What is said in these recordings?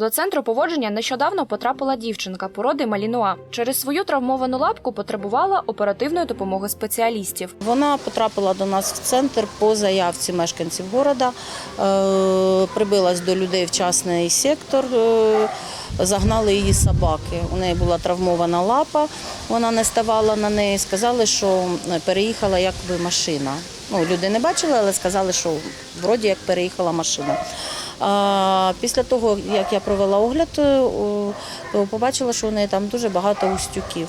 До центру поводження нещодавно потрапила дівчинка породи Малінуа. Через свою травмовану лапку потребувала оперативної допомоги спеціалістів. Вона потрапила до нас в центр по заявці мешканців города, е, прибилась до людей в частний сектор, е, загнали її собаки. У неї була травмована лапа, вона не ставала на неї. Сказали, що переїхала якби машина. Ну, люди не бачили, але сказали, що вроді як переїхала машина. А після того, як я провела огляд, е, то побачила, що у неї там дуже багато устюків.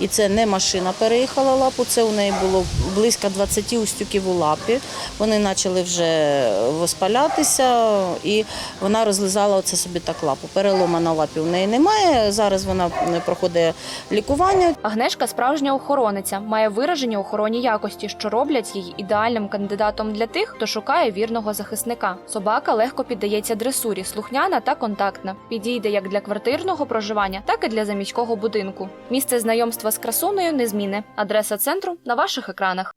І це не машина переїхала лапу, це у неї було близько 20 устюків у лапі. Вони почали вже воспалятися, і вона розлизала оце собі так лапу. Перелома на лапі у неї немає. Зараз вона проходить лікування. Агнешка справжня охорониця, має виражені охоронні якості, що роблять її ідеальним кандидатом для тих, хто шукає вірного захисника. Собака легко піддається дресурі, слухняна та контактна. Підійде як для квартирного проживання, так і для заміського будинку. Місце знайомства з красунею зміни. Адреса центру на ваших екранах.